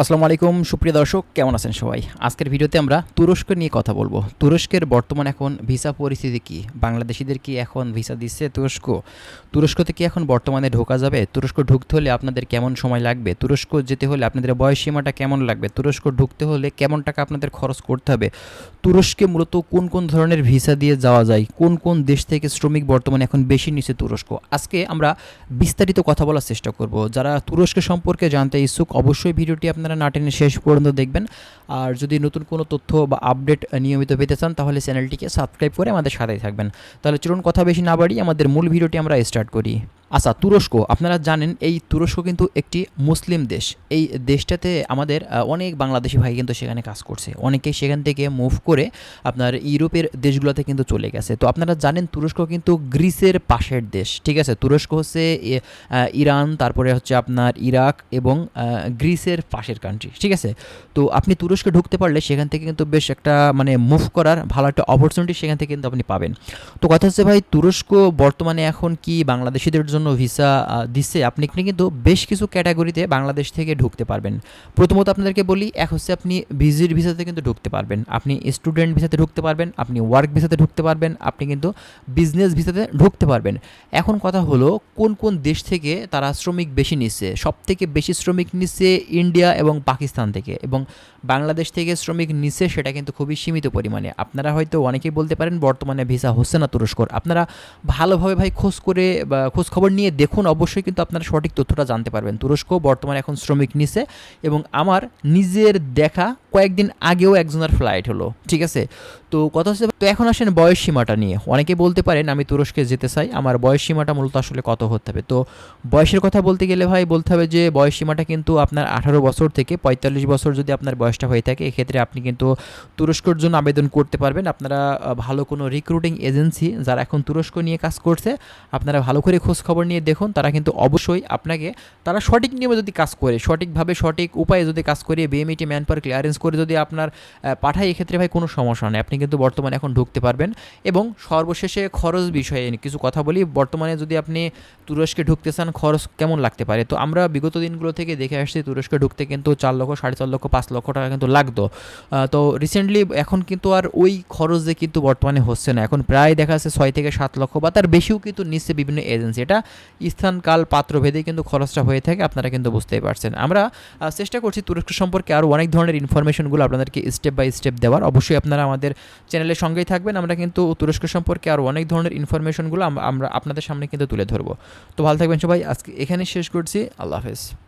আসসালামু আলাইকুম, সুপ্রিয় দর্শক, কেমন আছেন সবাই? আজকের ভিডিওতে আমরা তুরস্ক নিয়ে কথা বলব। তুরস্কের বর্তমান এখন ভিসা পরিস্থিতি কি? বাংলাদেশিদের কি এখন ভিসা দিচ্ছে তুরস্ক? তুরস্কতে কি এখন বর্তমানে ঢোকা যাবে? তুরস্ক ঢুকতে হলে আপনাদের কেমন সময় লাগবে? তুরস্ক যেতে হলে আপনাদের বয়স সীমাটা কেমন লাগবে? তুরস্ক ঢুকতে হলে কেমন টাকা আপনাদের খরচ করতে হবে? তুরস্কে মূলত কোন কোন ধরনের ভিসা দিয়ে যাওয়া যায়? কোন কোন দেশ থেকে শ্রমিক বর্তমানে এখন বেশি নিচ্ছে তুরস্ক? আজকে আমরা বিস্তারিত কথা বলার চেষ্টা করব। যারা তুরস্ক সম্পর্কে জানতে ইচ্ছুক, অবশ্যই ভিডিওটি আপনারা না টেনে শেষ পর্যন্ত দেখবেন। আর যদি নতুন কোনো তথ্য বা আপডেট নিয়মিত পেতে চান, তাহলে চ্যানেলটিকে সাবস্ক্রাইব করে আমাদের সাথেই থাকবেন। তাহলে চলুন কথা বেশি না বাড়ি আমাদের মূল ভিডিওটি আমরা স্টার্ট করি। আচ্ছা তুরস্ক। আপনারা জানেন, এই তুরস্ক কিন্তু একটি মুসলিম দেশ। এই দেশটাতে আমাদের অনেক বাংলাদেশি ভাই কিন্তু সেখানে কাজ করছে। অনেকেই সেখান থেকে মুভ করে আপনার ইউরোপের দেশগুলোতে কিন্তু চলে গেছে। তো আপনারা জানেন, তুরস্ক কিন্তু গ্রিসের পাশের দেশ। ঠিক আছে? তুরস্ক হচ্ছে ইরান, তারপরে হচ্ছে আপনার ইরাক এবং গ্রিসের পাশের কান্ট্রি ঠিক আছে? তো আপনি তুরস্কে ঢুকতে পারলে সেখান থেকে কিন্তু বেশ একটা মানে মুভ করার ভালো একটা অপরচুনিটি সেখান থেকে কিন্তু আপনি পাবেন। তো কথা হচ্ছে ভাই, তুরস্ক বর্তমানে এখন কি বাংলাদেশিদের জন্য ভিসা দিচ্ছে, আপনি আপনি কিন্তু বেশ কিছু ক্যাটাগরিতে বাংলাদেশ থেকে ঢুকতে পারবেন। প্রথমত আপনাদেরকে বলি, এক হচ্ছে আপনি ভিজির ভিসাতে কিন্তু ঢুকতে পারবেন। আপনি স্টুডেন্ট ভিসাতে ঢুকতে পারবেন, আপনি ওয়ার্ক ভিসাতে ঢুকতে পারবেন, আপনি কিন্তু বিজনেস ভিসাতে ঢুকতে পারবেন। এখন কথা হলো, কোন কোন দেশ থেকে তারা শ্রমিক বেশি নিচ্ছে? সব থেকে বেশি শ্রমিক নিচ্ছে ইন্ডিয়া এবং পাকিস্তান থেকে। এবং বাংলাদেশ থেকে শ্রমিক নিচ্ছে সেটা কিন্তু খুবই সীমিত পরিমাণে। আপনারা হয়তো অনেকেই বলতে পারেন, বর্তমানে ভিসা হচ্ছে না তুরস্কর। আপনারা ভালোভাবে ভাই খোঁজ করে বা খোঁজ খবর নিয়ে দেখুন, অবশ্যই কিন্তু আপনারা সঠিক তথ্যটা জানতে পারবেন। তুরস্ক বর্তমানে এখন শ্রমিক নিছে এবং আমার নিজের দেখা কয়েকদিন আগেও একজনের ফ্লাইট হলো, ঠিক আছে? তো কথা হচ্ছে, তো এখন আসেন বয়স সীমাটা নিয়ে। অনেকে বলতে পারেন, আমি তুরস্কে যেতে চাই, আমার বয়স সীমাটা মূলত আসলে কত হতে হবে? তো বয়সের কথা বলতে গেলে ভাই, বলতে হবে যে বয়স সীমাটা কিন্তু আপনার আঠারো বছর থেকে পঁয়তাল্লিশ বছর যদি আপনার বয়সটা হয়ে থাকে, এক্ষেত্রে আপনি কিন্তু তুরস্কর জন্য আবেদন করতে পারবেন। আপনারা ভালো কোনো রিক্রুটিং এজেন্সি যারা এখন তুরস্ক নিয়ে কাজ করছে, আপনারা ভালো করে খোঁজ খবর নিয়ে দেখুন, তারা কিন্তু অবশ্যই আপনাকে, তারা সঠিক নিয়মে যদি কাজ করে, সঠিকভাবে সঠিক উপায়ে যদি কাজ করে বিএমইটি ম্যান পাওয়ার ক্লিয়ারেন্স করে যদি আপনার পাঠায়, এক্ষেত্রে ভাই কোনো সমস্যা নেই। আপনি কিন্তু বর্তমানে এখন ঢুকতে পারবেন এবং সর্বশেষে খরচ বিষয়ে কিছু কথা বলি। বর্তমানে যদি আপনি তুরস্কে ঢুকতে চান, খরচ কেমন লাগতে পারে? তো আমরা বিগত দিনগুলো থেকে দেখে আসছি, তুরস্কে ঢুকতে কিন্তু চার লক্ষ, সাড়ে চার লক্ষ, পাঁচ লক্ষ টাকা কিন্তু লাগতো। তো রিসেন্টলি এখন কিন্তু আর ওই খরচে কিন্তু বর্তমানে হচ্ছে না। এখন প্রায় দেখা যাচ্ছে ছয় থেকে সাত লক্ষ বা তার বেশিও কিন্তু নিচ্ছে বিভিন্ন এজেন্সি। এটা স্থান কাল পাত্র ভেদে কিন্তু খরচটা হয়ে থাকে, আপনারা কিন্তু বুঝতেই পারছেন। আমরা চেষ্টা করছি তুরস্ক সম্পর্কে আরও অনেক ধরনের ইনফরমেশনগুলো আপনাদেরকে স্টেপ বাই স্টেপ দেওয়ার। অবশ্যই আপনারা আমাদের চ্যানেলের সঙ্গেই থাকবেন। আমরা কিন্তু তুরস্ক সম্পর্কে আরও অনেক ধরনের ইনফরমেশনগুলো আমরা আপনাদের সামনে কিন্তু তুলে ধরবো। তো ভালো থাকবেন সবাই। আজকে এখানে শেষ করছি। আল্লাহ হাফেজ।